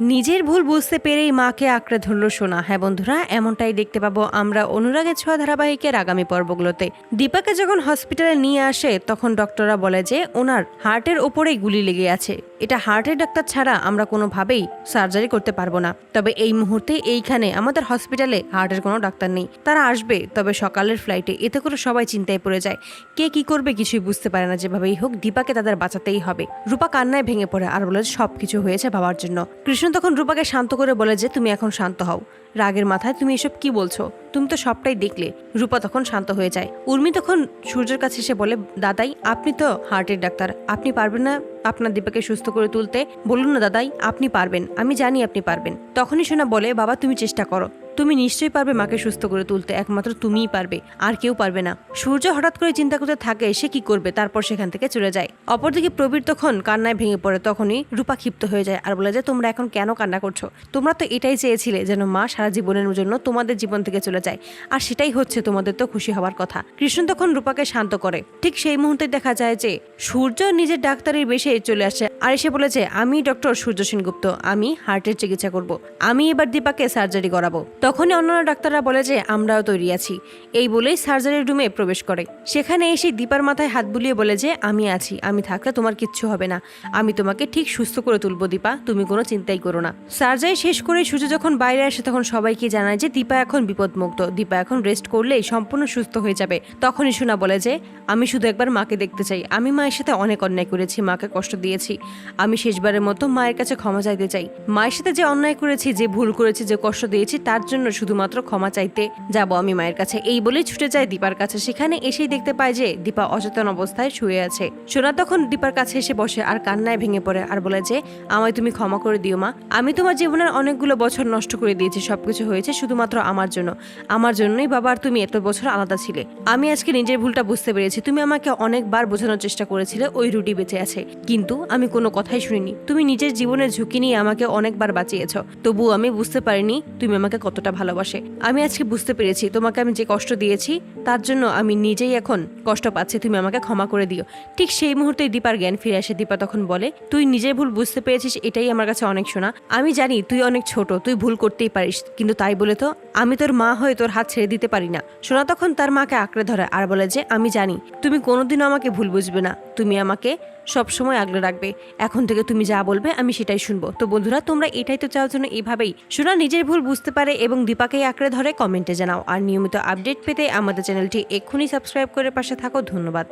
নিজের ভুল বুঝতে পেরেই মাকে আঁকড়ে ধরল সোনা। হ্যাঁ বন্ধুরা, এমনটাই দেখতে পাবো আমরা অনুরাগের ছোঁয়া ধারাবাহিকের আগামী পর্বগুলোতে। দীপাকে যখন হসপিটালে নিয়ে আসে, তখন ডক্টররা বলে যে ওনার হার্টের ওপরেই গুলি লেগে আছে। এটা হার্টের ডাক্তার ছাড়া আমরা কোনোভাবেই সার্জারি করতে পারব না। তবে এই মুহূর্তে এইখানে আমাদের হসপিটালে হার্টের কোনো ডাক্তার নেই। তারা আসবে, তবে সকালের ফ্লাইটে এতে করে সবাই চিন্তায় পড়ে যায়। কে কি করবে কিছুই বুঝতে পারে না, যেভাবেই হোক দীপাকে তাদের বাঁচাতেই হবে। রূপা কান্নায় ভেঙে পড়ে আর বলে সব কিছু হয়েছে ভাবার জন্য। কৃষ্ণ তখন রূপাকে শান্ত করে বলে যে, তুমি এখন শান্ত হও। রাগের মাথায় তুমি এসব কি বলছো? তুমি তো সবটাই দেখলে। রূপা তখন শান্ত হয়ে যায়। উর্মি তখন সূর্যের কাছে এসে বলে, দাদাই, আপনি তো হার্টের ডাক্তার। আপনি পারবেন না আপনার দীপাকে সুস্থ করে তুলতে। বলুন না, দাদাই, আপনি পারবেন। আমি জানি আপনি পারবেন। তখনই শোনা বলে, বাবা, তুমি চেষ্টা করো। তুমি নিশ্চয়ই পারবে মাকে সুস্থ করে তুলতে, একমাত্র তুমিই পারবে, আর কেউ পারবে না। সূর্য হঠাৎ করে চিন্তা করতে থাকে, সে কি করবে, তারপর সেখান থেকে চলে যায়। অপরদিকে প্রবীর তখন কান্নায় ভেঙে পড়ে, তখনই রূপা ক্ষিপ্ত হয়ে যায় আর বলে যে, তোমরা এখন কেন কান্না করছ? তোমরা তো এটাই চেয়েছিলে, যেন মা সারা জীবনের জন্য তোমাদের জীবন থেকে চলে যায়। আর সেটাই হচ্ছে তোমাদের তো খুশি হওয়ার কথা। কৃষ্ণ তখন রূপাকে শান্ত করে। ঠিক সেই মুহূর্তে দেখা যায় যে, সূর্য নিজের ডাক্তারের বেশে চলে আসে আর এসে বলেছে আমি ডক্টর সূর্য সেনগুপ্ত, আমি হার্টের চিকিৎসা করব। আমি এবার দীপাকে সার্জারি করাবো। তখনই অন্যান্য ডাক্তাররা বলে যে, আমরাও তৈরি আছি। এই বলেই সার্জারি রুমে প্রবেশ করে। সেখানে এসে দীপার মাথায় হাত বুলিয়ে বলে যে, আমি আছি, আমি থাকলে তোমার কিচ্ছু হবে না। আমি তোমাকে ঠিক সুস্থ করে তুলবো, দীপা। তুমি কোনো চিন্তাই করো না। সার্জারি শেষ করে সূর্য যখন বাইরে আসে, তখন সবাইকে জানায় যে, দীপা এখন বিপদমুক্ত। দীপা এখন রেস্ট করলেই সম্পূর্ণ সুস্থ হয়ে যাবে। তখনই শোনা বলে যে, আমি শুধু একবার মাকে দেখতে চাই। আমি মায়ের সাথে অনেক অন্যায় করেছি, মাকে কষ্ট দিয়েছি। আমি শেষবারের মতো মায়ের কাছে ক্ষমা চাইতে চাই। মায়ের সাথে যে অন্যায় করেছি, যে ভুল করেছি, যে কষ্ট দিয়েছি, তার জন্য শুধুমাত্র ক্ষমা চাইতে যাব আমি মায়ের কাছে। এই বলেই ছুটে যায় দীপার কাছে। সেখানে এসেই দেখতে পায় যে দীপা অচেতন অবস্থায় শুয়ে আছে। সোনা তখন দীপার কাছে এসে বসে আর কান্নায় ভেঙে পড়ে আর বলে যে, আমায় তুমি ক্ষমা করে দিও মা। আমি তোমার জীবনের অনেকগুলো বছর নষ্ট করে দিয়েছি। সবকিছু হয়েছে শুধুমাত্র আমার জন্য। আমার জন্যই বাবা আর তুমি এত বছর আলাদা ছিলে। আমি আজকে নিজের ভুলটা বুঝতে পেরেছি। তুমি আমাকে অনেকবার বোঝানোর চেষ্টা করেছিলে, ওই রুটি বেঁচে আছে। কিন্তু আমি কোনো কথাই শুনিনি। তুমি নিজের জীবনের ঝুঁকি নিয়ে আমাকে অনেকবার বাঁচিয়েছ। তবু আমি বুঝতে পারিনি তুমি আমাকে কতটা ভালোবাসে। আমি আজকে বুঝতে পেরেছি, তোমাকে আমি যে কষ্ট দিয়েছি, তার জন্য আমি নিজেই এখন কষ্ট পাচ্ছি, তুমি আমাকে ক্ষমা করে দিও। ঠিক সেই মুহূর্তে দীপার জ্ঞান ফিরে আসে, দীপা তখন বলে, তুই নিজের ভুল বুঝতে পেরেছিস, এটাই আমার কাছে অনেক শোনা। আমি জানি তুই অনেক ছোট, তুই ভুল করতেই পারিস, কিন্তু তাই বলে তো, আমি তোর মা হয়ে তোর হাত ছেড়ে দিতে পারি না। সোনা তখন তার মাকে আঁকড়ে ধরে আর বলে যে, আমি জানি, তুমি কোনোদিনও আমাকে ভুল বুঝবে না। তুমি আমাকে সব সময় আগলে রাখবে। এখন থেকে তুমি যা বলবে, আমি সেটাই শুনব। তো বন্ধুরা, তোমরা এটাই তো চাও জন্য এভাবেই সোনা নিজের ভুল বুঝতে পারে এবং দীপাকেই আঁকড়ে ধরে কমেন্টে জানাও। আর নিয়মিত আপডেট পেতে আমাদের চ্যানেলটি এক্ষুনি সাবস্ক্রাইব করে পাশে থাকো। ধন্যবাদ।